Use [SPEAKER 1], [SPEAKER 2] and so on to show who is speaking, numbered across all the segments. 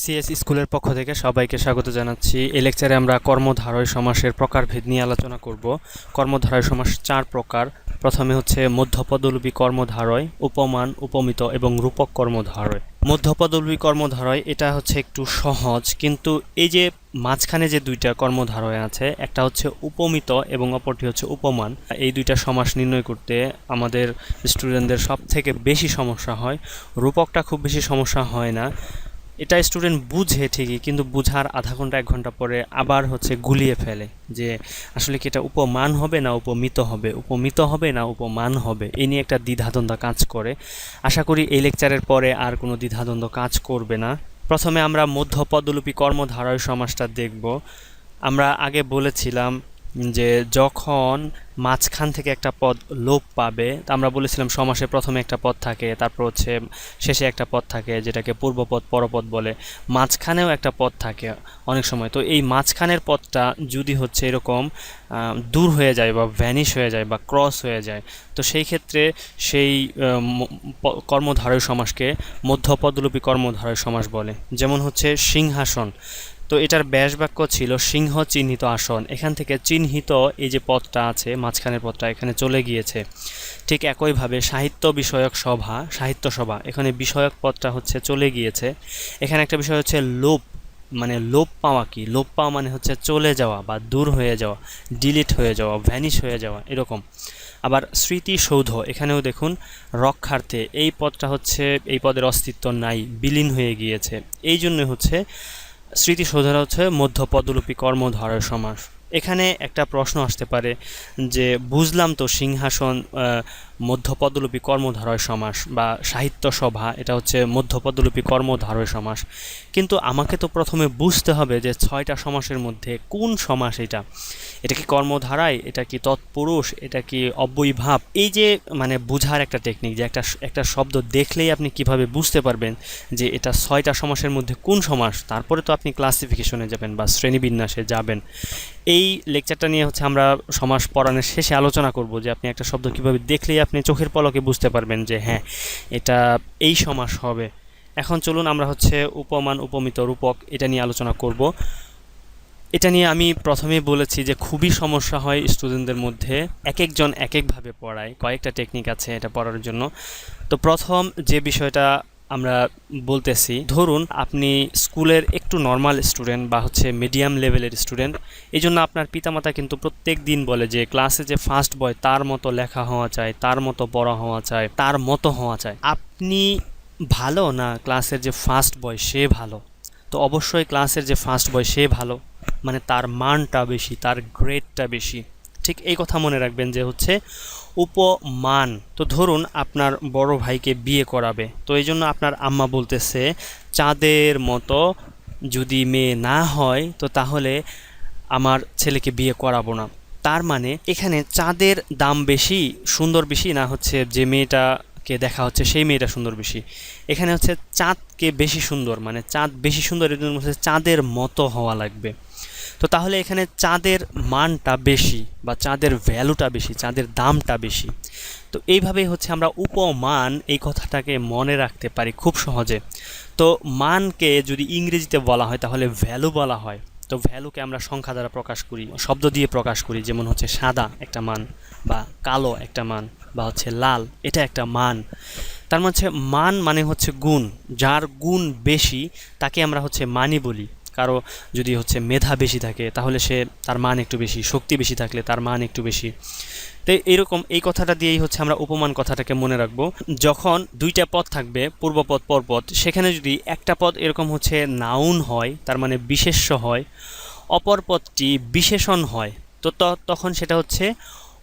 [SPEAKER 1] CS স্কুলের পক্ষ থেকে সবাইকে স্বাগত জানাচ্ছি। এই লেকচারে আমরা কর্মধারয় সমাসের প্রকারভেদ নিয়ে আলোচনা করব। কর্মধারয় সমাস চার প্রকার। প্রথমে হচ্ছে মধ্যপদলোপী কর্মধারয়, উপমান, উপমিত এবং রূপক কর্মধারয়। মধ্যপদলোপী কর্মধারয়, এটা হচ্ছে একটু সহজ, কিন্তু এই যে মাঝখানে যে দুইটা কর্মধারয় আছে, একটা হচ্ছে উপমিত এবং অপরটি হচ্ছে উপমান। এই দুইটা সমাস নির্ণয় করতে আমাদের স্টুডেন্টদের সব থেকে বেশি সমস্যা হয়। রূপকটা খুব বেশি সমস্যা হয় না। এটা স্টুডেন্ট বুঝে ঠিকই, কিন্তু বুঝার আধা ঘণ্টা, এক ঘণ্টা পরে আবার হচ্ছে গুলিয়ে ফেলে যে আসলে কি এটা উপমান হবে না উপমিত হবে? উপমিত হবে না উপমান হবে? এই নিয়ে একটা দ্বিধাদ্বন্দ্ব কাজ করে। আশা করি এই লেকচারের পরে আর কোনো দ্বিধাদ্বন্দ্ব কাজ করবে না। প্রথমে আমরা মধ্যপদলোপী কর্মধারয় সমাসটা দেখব। আমরা আগে বলেছিলাম যে যখন মাঝখান থেকে একটা পদ লোপ পাবে, তা আমরা বলেছিলাম সমাসে প্রথমে একটা পদ থাকে, তারপর হচ্ছে শেষে একটা পদ থাকে, যেটাকে পূর্বপদ পরপদ বলে। মাঝখানেও একটা পদ থাকে অনেক সময়। তো এই মাঝখানের পদটা যদি হচ্ছে এরকম দূর হয়ে যায় বা ভ্যানিশ হয়ে যায় বা ক্রস হয়ে যায়, তো সেই ক্ষেত্রে সেই কর্মধারয় সমাসকে মধ্যপদলোপী কর্মধারয় সমাস বলে। যেমন হচ্ছে সিংহাসন। তো এটার ব্যাস বাক্য ছিল সিংহ চিহ্নিত আসন। এখান থেকে চিহ্নিত এই যে পদটা আছে, মাঝখানের পদটা এখানে চলে গিয়েছে। ঠিক একইভাবে সাহিত্য বিষয়ক সভা, সাহিত্য সভা, এখানে বিষয়ক পদটা হচ্ছে চলে গিয়েছে। এখানে একটা বিষয় হচ্ছে লোপ মানে লোপ পাওয়া কি? লোপ পাওয়া মানে হচ্ছে চলে যাওয়া বা দূর হয়ে যাওয়া ডিলিট হয়ে যাওয়া ভ্যানিশ হয়ে যাওয়া, এরকম। আবার স্মৃতিসৌধ, এখানেও দেখুন, রক্ষার্থে এই পদটা হচ্ছে, এই পদের অস্তিত্ব নাই, বিলীন হয়ে গিয়েছে। এই জন্য হচ্ছে স্মৃতিসৌধরা হচ্ছে মধ্যপদলোপী কর্মধারয় সমাস। এখানে একটা প্রশ্ন আসতে পারে যে বুঝলাম তো সিংহাসন মধ্যপদলোপী কর্মধারয় সমাস বা সাহিত্য সভা এটা হচ্ছে মধ্যপদলোপী কর্মধারয় সমাস। কিন্তু আমাকে তো প্রথমে বুঝতে হবে যে ছয়টা সমাসের মধ্যে কোন সমাস এটা? এটা কি কর্মধারায়? এটা কি তৎপুরুষ? এটা কি অব্যয়ীভাব? এই যে মানে বুঝার একটা টেকনিক যে একটা একটা শব্দ দেখলেই আপনি কীভাবে বুঝতে পারবেন যে এটা ছয়টা সমাসের মধ্যে কোন সমাস? তারপরে তো আপনি ক্লাসিফিকেশনে যাবেন বা শ্রেণীবিন্যাসে যাবেন। এই লেকচারটা নিয়ে হচ্ছে আমরা সমাস পড়ানোর শেষে আলোচনা করব যে আপনি একটা শব্দ কীভাবে দেখলেই আপনি চোখের পলকে বুঝতে পারবেন যে হ্যাঁ এটা এই সমাস হবে। এখন চলুন আমরা হচ্ছে উপমান, উপমিত, রূপক এটা নিয়ে আলোচনা করব। এটা নিয়ে আমি প্রথমেই বলেছি যে খুবই সমস্যা হয় স্টুডেন্টদের মধ্যে। এক একজন এক একভাবে পড়ায়। কয়েকটা টেকনিক আছে এটা পড়ার জন্য। তো প্রথম যে বিষয়টা আমরা বলতেছি, ধরুন আপনি স্কুলের একটু নর্মাল স্টুডেন্ট বা হচ্ছে মিডিয়াম লেভেলের স্টুডেন্ট এই জন্য আপনার পিতামাতা কিন্তু প্রত্যেক দিন বলে যে ক্লাসে যে ফার্স্ট বয় তার মতো লেখা হওয়া চাই, তার মতো বড় হওয়া চাই, তার মতো হওয়া চাই। আপনি ভালো না ক্লাসের যে ফার্স্ট বয় সে ভালো? তো অবশ্যই ক্লাসের যে ফার্স্ট বয় সে ভালো? মানে তার মানটা বেশি, তার গ্রেডটা বেশি। ঠিক এই কথা মনে রাখবেন যে হচ্ছে উপমান। তো ধরুন আপনার বড় ভাইকে বিয়ে করাবে, তো এই জন্য আপনার আম্মা বলতেছে, চাঁদের মতো যদি মেয়ে না হয়, তো তাহলে আমার ছেলেকে বিয়ে করাবো না। তার মানে এখানে চাঁদের দাম বেশি, সুন্দর বেশি না হচ্ছে যে মেয়েটাকে দেখা হচ্ছে সেই মেয়েটা সুন্দর বেশি? এখানে হচ্ছে চাঁদকে বেশি সুন্দর মানে চাঁদ বেশি সুন্দর, এর জন্য হচ্ছে চাঁদের মতো হওয়া লাগবে। তো তাহলে এখানে চাঁদের মানটা বেশি বা চাঁদের ভ্যালুটা বেশি, চাঁদের দামটা বেশি। তো এইভাবেই হচ্ছে আমরা উপমান এই কথাটাকে মনে রাখতে পারি খুব সহজে। তো মানকে যদি ইংরেজিতে বলা হয় তাহলে ভ্যালু বলা হয়। তো ভ্যালুকে আমরা সংখ্যা দ্বারা প্রকাশ করি, শব্দ দিয়ে প্রকাশ করি, যেমন হচ্ছে সাদা একটা মান বা কালো একটা মান বা হচ্ছে লাল, এটা একটা মান। তার মধ্যে মান মানে হচ্ছে গুণ, যার গুণ বেশি তাকে আমরা হচ্ছে মানি বলি। কারও যদি হচ্ছে মেধা বেশি থাকে, তাহলে সে তার মান একটু বেশি, শক্তি বেশি থাকলে তার মান একটু বেশি। তো এরকম এই কথাটা দিয়েই হচ্ছে আমরা উপমান কথাটাকে মনে রাখব। যখন দুইটা পদ থাকবে পূর্বপদ পরপদ সেখানে যদি একটা পদ এরকম হচ্ছে নাউন হয়, তার মানে বিশেষ্য হয়, অপর পদটি বিশেষণ হয়, ত- তখন সেটা হচ্ছে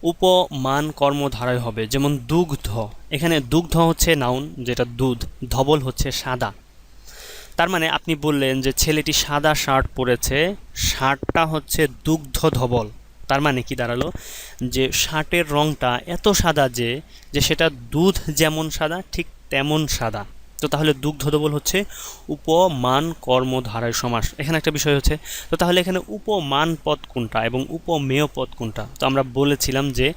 [SPEAKER 1] উপমান কর্মধারায় হবে। যেমন দুগ্ধ, এখানে দুগ্ধ হচ্ছে নাউন যেটা দুধ, ধবল হচ্ছে সাদা। তার মানে আপনি বললেন যে ছেলেটি সাদা শার্ট পরেছে, শার্টটা হচ্ছে দুগ্ধ ধবল। তার মানে কি দাঁড়াল? যে শার্টের রংটা এত সাদা যে যে সেটা দুধ যেমন সাদা, ঠিক তেমন সাদা। তো তাহলে দুগ্ধ ধবল হচ্ছে উপমান কর্মধারায় সমাস। এখানে একটা বিষয় হচ্ছে, তো তাহলে এখানে উপমান পদ কোনটা এবং উপমেয় পদ কোনটা? তো আমরা বলেছিলাম যে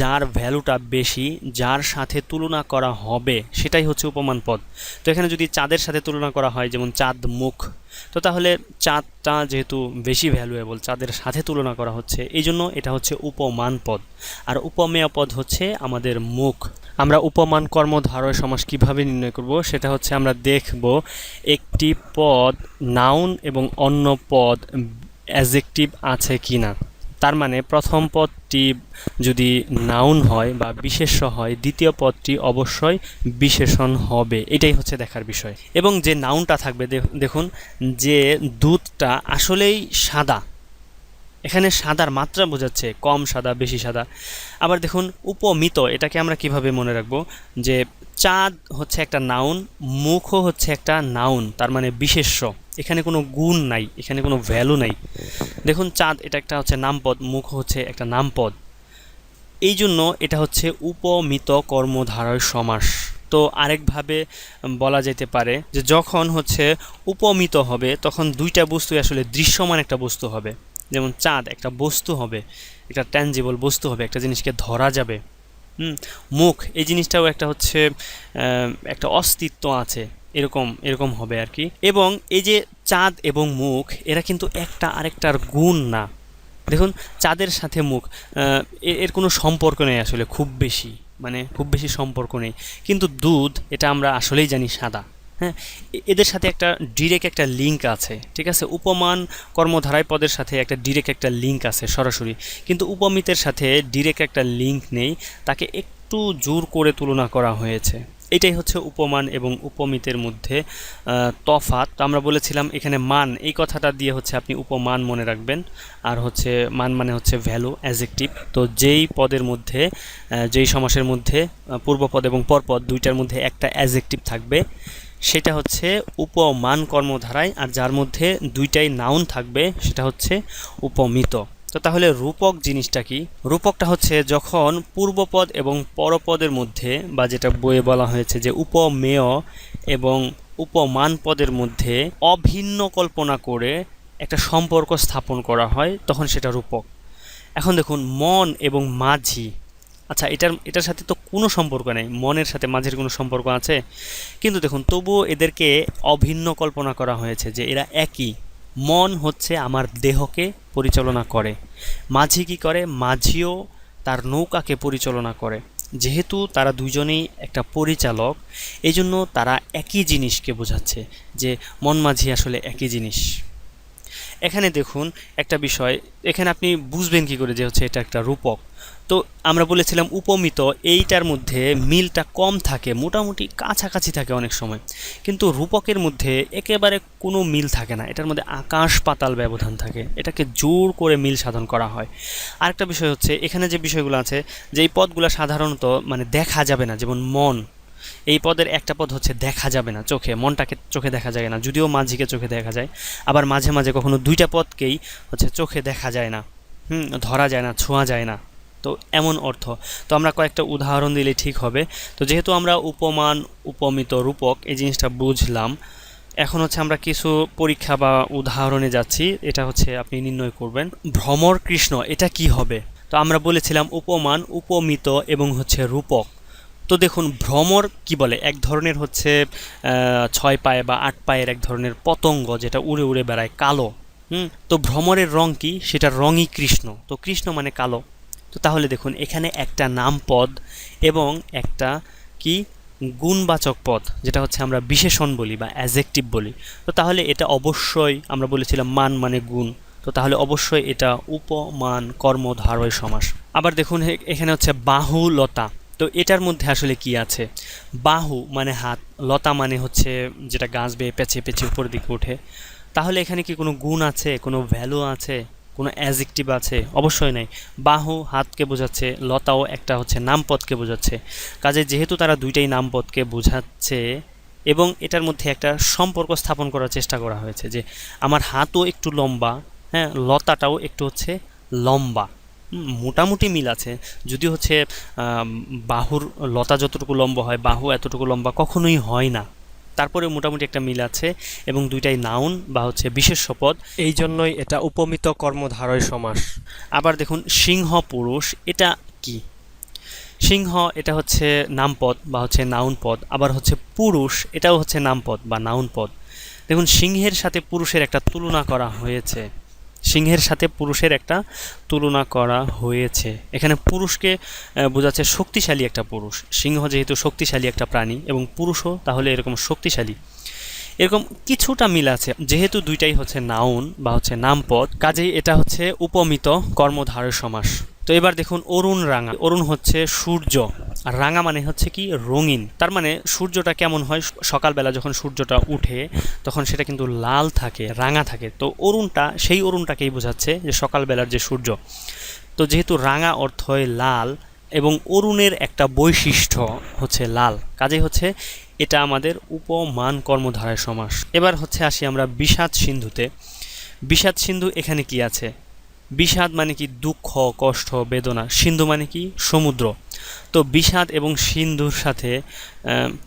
[SPEAKER 1] যার ভ্যালুটা বেশি, যার সাথে তুলনা করা হবে, সেটাই হচ্ছে উপমান পদ। তো এখানে যদি চাঁদের সাথে তুলনা করা হয়, যেমন চাঁদ মুখ, তো তাহলে চাঁদটা যেহেতু বেশি ভ্যালুয়েবল চাঁদের সাথে তুলনা করা হচ্ছে এই জন্য এটা হচ্ছে উপমান পদ। আর উপমেয় পদ হচ্ছে আমাদের মুখ। আমরা উপমান কর্মধারয় সমাস কীভাবে নির্ণয় করব? সেটা হচ্ছে আমরা দেখব একটি পদ নাউন এবং অন্য পদ অ্যাজেক্টিভ আছে কি না তার মানে প্রথম পদটি যদি নাউন হয় বা বিশেষ্য হয়, দ্বিতীয় পদটি অবশ্যই বিশেষণ হবে। এটাই হচ্ছে দেখার বিষয়। এবং যে নাউনটা থাকবে দেখুন, যে দুধটা আসলেই সাদা এখানে সাদার মাত্রা বোঝাচ্ছে, কম সাদা, বেশি সাদা। আবার দেখুন, উপমিত, এটাকে আমরা কীভাবে মনে রাখব? যে চাঁদ হচ্ছে একটা নাউন মুখও হচ্ছে একটা নাউন তার মানে বিশেষ্য। এখানে কোনো গুণ নাই, এখানে কোনো ভ্যালু নাই। দেখুন, চাঁদ এটা একটা হচ্ছে নামপদ, মুখ হচ্ছে একটা নামপদ। এই জন্য এটা হচ্ছে উপমিত কর্মধারয় সমাস। তো আরেকভাবে বলা যেতে পারে যে যখন হচ্ছে উপমিত হবে, তখন দুইটা বস্তুই আসলে দৃশ্যমান একটা বস্তু হবে। যেমন চাঁদ, একটা বস্তু হবে, একটা ট্যাঞ্জিবল বস্তু হবে, একটা জিনিসকে ধরা যাবে। মুখ, এই জিনিসটাও একটা হচ্ছে একটা অস্তিত্ব আছে, এরকম এরকম হবে আর কি। এবং এই যে চাঁদ এবং মুখ, এরা কিন্তু একটা আরেকটার গুণ না। দেখুন, চাঁদের সাথে মুখ এর কোনো সম্পর্ক নেই আসলে, খুব বেশি মানে খুব বেশি সম্পর্ক নেই। কিন্তু দুধ, এটা আমরা আসলেই জানি সাদা। হ্যাঁ এদের সাথে একটা ডিরেক্ট একটা লিঙ্ক আছে ঠিক আছে? উপমান কর্মধারায় পদের সাথে একটা ডিরেক্ট একটা লিঙ্ক আছে সরাসরি। কিন্তু উপমিতের সাথে ডিরেক্ট একটা লিঙ্ক নেই তাকে একটু জোর করে তুলনা করা হয়েছে। এটাই হচ্ছে উপমান এবং উপমিতের মধ্যে আহ, তফাৎ। তো আমরা বলেছিলাম এখানে মান এই কথাটা দিয়ে হচ্ছে আপনি উপমান মনে রাখবেন। আর হচ্ছে মান মানে হচ্ছে ভ্যালু অ্যাজেক্টিভ তো যেই পদের মধ্যে যেই সমাসের মধ্যে পূর্বপদ এবং পরপদ দুইটার মধ্যে একটা অ্যাজেক্টিভ থাকবে। সেটা হচ্ছে উপমান কর্মধারায়, আর যার মধ্যে দুইটাই নাউন থাকবে, সেটা হচ্ছে উপমিত। তো তাহলে রূপক জিনিসটা কি? রূপকটা হচ্ছে যখন পূর্বপদ এবং পরপদের মধ্যে, বা যেটা বইয়ে বলা হয়েছে যে উপমেয় এবং উপমান পদের মধ্যে অভিন্ন কল্পনা করে একটা সম্পর্ক স্থাপন করা হয়, তখন সেটা রূপক। এখন দেখুন, মন এবং মাঝি আচ্ছা এটার এটার সাথে তো কোনো সম্পর্ক নেই, মনের সাথে মাঝের কোনো সম্পর্ক আছে? কিন্তু দেখুন, তবুও এদেরকে অভিন্ন কল্পনা করা হয়েছে যে এরা একই। মন হচ্ছে আমার দেহকে পরিচালনা করে। মাঝি কি করে? মাঝিও তার নৌকাকে পরিচালনা করে। যেহেতু তারা দুজনেই একটা পরিচালক এই জন্য তারা একই জিনিসকে বোঝাচ্ছে যে মন মাঝি আসলে একই জিনিস। এখানে দেখুন একটা বিষয়, এখানে আপনি বুঝবেন কি করে যে হচ্ছে এটা একটা রূপক। তো আমরা বলেছিলাম উপমিত, এইটার মধ্যে মিলটা কম থাকে, মোটামুটি কাছাকাছি থাকে অনেক সময়। কিন্তু রূপকের মধ্যে একেবারে কোনো মিল থাকে না, এটার মধ্যে আকাশ পাতাল ব্যবধান থাকে, এটাকে জোর করে মিল সাধন করা হয়। আরেকটা বিষয় হচ্ছে, এখানে যে বিষয়গুলো আছে, যে এই পদগুলো সাধারণত মানে দেখা যাবে না, যেমন মন, এই পদের একটা পদ হচ্ছে দেখা যাবে না, চোখে, মনটাকে চোখে দেখা যায় না, যদিও মাঝিকে চোখে দেখা যায়, আবার মাঝে মাঝে কখনো দুইটা পদকেই হচ্ছে চোখে দেখা যায় না, হুম, ধরা যায় না, ছোঁয়া যায় না। তো এমন অর্থ। তো আমরা কয়েকটা উদাহরণ দিলে ঠিক হবে। তো যেহেতু আমরা উপমান, উপমিত, রূপক এই জিনিসটা বুঝলাম, এখন হচ্ছে আমরা কিছু পরীক্ষা বা উদাহরণে যাচ্ছি। এটা হচ্ছে আপনি নির্ণয় করবেন। ভ্রমর কৃষ্ণ, এটা কি হবে? তো আমরা বলেছিলাম উপমান, উপমিত এবং হচ্ছে রূপক। তো দেখুন, ভ্রমর কি বলে? এক ধরনের হচ্ছে ছয় পায়ে বা আট পায়ের এক ধরনের পতঙ্গ যেটা উড়ে উড়ে বেড়ায়, কালো। হুম? তো ভ্রমরের রং কি? সেটার রঙই কৃষ্ণ। তো কৃষ্ণ মানে কালো। তাহলে দেখুন, এখানে একটা নাম পদ এবং একটা কি গুণবাচক পদ, যেটা হচ্ছে আমরা বিশেষণ বলি বা অ্যাজেক্টিভ বলি। তো তাহলে এটা অবশ্যই আমরা বলেছিলাম মান মানে গুণ। তো তাহলে অবশ্যই এটা উপমান কর্মধারয় সমাস। আবার দেখুন এখানে হচ্ছে বাহু, লতা। তো এটার মধ্যে আসলে কি আছে? বাহু মানে হাত, লতা মানে হচ্ছে যেটা গাছ বেয়ে পেঁচে পেঁচে উপরের দিকে ওঠে। তাহলে এখানে কি কোনো গুণ আছে? কোনো ভ্যালু আছে? কোনো অ্যাজেক্টিভ আছে? অবশ্যই নাই। বাহু হাতকে বোঝাচ্ছে, লতাও একটা হচ্ছে নামপদকে বোঝাচ্ছে। কাজে যেহেতু তারা দুইটাই নামপদকে বোঝাচ্ছে এবং এটার মধ্যে একটা সম্পর্ক স্থাপন করার চেষ্টা করা হয়েছে যে আমার হাতও একটু লম্বা হ্যাঁ লতাটাও একটু হচ্ছে লম্বা। মোটামুটি মিল আছে। যদি হচ্ছে বাহুর লতা যতটুকু লম্বা হয়, বাহু এতটুকু লম্বা কখনোই হয় না। তারপরে মোটামুটি একটা মিল আছে এবং দুইটাই নাউন বা হচ্ছে বিশেষ পদ
[SPEAKER 2] এই জন্যই এটা উপমিত কর্মধারয় সমাস।
[SPEAKER 1] আবার দেখুন সিংহ পুরুষ এটা কি? সিংহ এটা হচ্ছে নামপদ বা হচ্ছে নাউন পদ আবার হচ্ছে পুরুষ এটাও হচ্ছে নামপদ বা নাউন পদ। দেখুন সিংহের সাথে পুরুষের একটা তুলনা করা হয়েছে। সিংহের সাথে পুরুষের একটা তুলনা করা হয়েছে। এখানে পুরুষকে বোঝাচ্ছে শক্তিশালী একটা পুরুষ। সিংহ যেহেতু শক্তিশালী একটা প্রাণী এবং পুরুষও তাহলে এরকম শক্তিশালী। এরকম কিছুটা মিল আছে। যেহেতু দুইটাই হচ্ছে নাউন বা হচ্ছে নামপদ, কাজেই এটা হচ্ছে উপমিত কর্মধারয় সমাস তো এবার দেখুন অরুণ রাঙা। অরুণ হচ্ছে সূর্য। রাঙা মানে হচ্ছে কি রঙিন। তার মানে সূর্যটা কেমন হয়? সকালবেলা যখন সূর্যটা উঠে, তখন সেটা কিন্তু লাল থাকে, রাঙা থাকে। তো অরুণটা, সেই অরুণটাকেই বোঝাচ্ছে যে সকালবেলার যে সূর্য। তো যেহেতু রাঙা অর্থ হয় লাল এবং অরুণের একটা বৈশিষ্ট্য হচ্ছে লাল, কাজেই হচ্ছে এটা আমাদের উপমান কর্মধারায় সমাস। এবার হচ্ছে আসি আমরা বিষাদ সিন্ধুতে। বিষাদ সিন্ধু এখানে কি আছে? বিষাদ মানে কি দুঃখ, কষ্ট, বেদনা। সিন্ধু মানে কি? সমুদ্র। তো বিষাদ এবং সিন্ধুর সাথে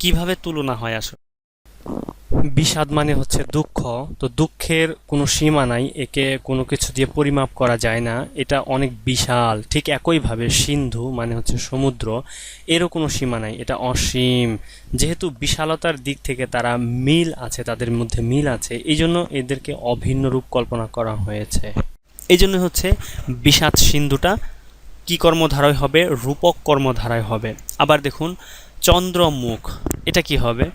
[SPEAKER 1] কীভাবে তুলনা হয় আসলে?
[SPEAKER 2] বিষাদ মানে হচ্ছে দুঃখ, তো দুঃখের কোনো সীমা নাই, একে কোনো কিছু দিয়ে পরিমাপ করা যায় না, এটা অনেক বিশাল, ঠিক একইভাবে সিন্ধু মানে হচ্ছে সমুদ্র, এরও কোনো সীমা নাই, এটা অসীম। যেহেতু বিশালতার দিক থেকে তারা মিল আছে, তাদের মধ্যে মিল আছে, এই জন্য এদেরকে অভিন্ন রূপ কল্পনা করা হয়েছে।
[SPEAKER 1] এই জন্য হচ্ছে বিষাদ সিন্ধুটা কি কর্মধারায় হবে? রূপক কর্মধারায় হবে। আবার দেখুন, চন্দ্রমুখ, এটা কি হবে?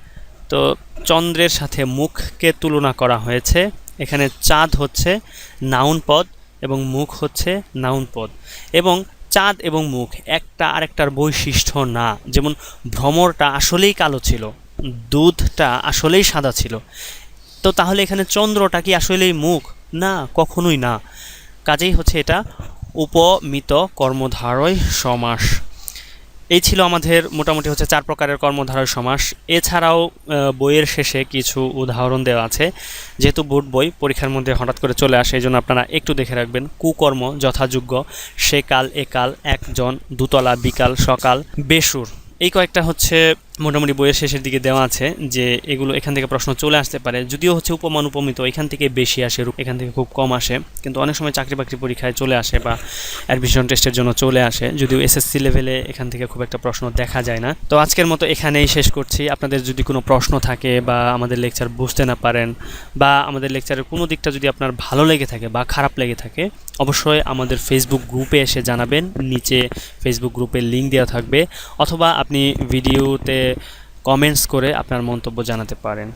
[SPEAKER 1] তো চন্দ্রের সাথে মুখকে তুলনা করা হয়েছে। এখানে চাঁদ হচ্ছে নাউন পদ এবং মুখ হচ্ছে নাউন পদ। এবং চাঁদ এবং মুখ একটা আরেকটার বৈশিষ্ট্য না। যেমন ভ্রমরটা আসলেই কালো ছিল, দুধটা আসলেই সাদা ছিল। তো তাহলে এখানে চন্দ্রটা কি আসলেই মুখ? না, কখনোই না। কাজেই হচ্ছে এটা উপমিত কর্মধারয় সমাস। এই ছিল আমাদের মোটামুটি হচ্ছে চার প্রকারের কর্মধারয় সমাস। এছাড়াও বইয়ের শেষে কিছু উদাহরণ দেওয়া আছে। যেহেতু বোর্ড বই, পরীক্ষার মধ্যে হঠাৎ করে চলে আসে এই জন্য আপনারা একটু দেখে রাখবেন। কুকর্ম যথাযোগ্য, সেকাল, একাল, একজন, দুতলা, বিকাল, সকাল, বেসুর। এই কয়েকটা হচ্ছে মোটামুটি বইয়ের শেষের দিকে দেওয়া আছে যে এগুলো এখান থেকে প্রশ্ন চলে আসতে পারে। যদিও হচ্ছে উপমান উপমিত, এখান থেকে বেশি আসে এখান থেকে খুব কম আসে। কিন্তু অনেক সময় চাকরি বাকরি পরীক্ষায় চলে আসে বা অ্যাডমিশন টেস্টের জন্য চলে আসে। যদিও এসএসসি লেভেলে এখান থেকে খুব একটা প্রশ্ন দেখা যায় না। তো আজকের মতো এখানেই শেষ করছি। আপনাদের যদি কোনো প্রশ্ন থাকে বা আমাদের লেকচার বুঝতে না পারেন বা আমাদের লেকচারের কোনো দিকটা যদি আপনার ভালো লেগে থাকে বা খারাপ লেগে থাকে, অবশ্যই আমাদের ফেসবুক গ্রুপে এসে জানাবেন। নিচে ফেসবুক গ্রুপের লিঙ্ক দেওয়া থাকবে। অথবা আপনি ভিডিওতে কমেন্টস করে আপনার মন্তব্য জানাতে পারেন।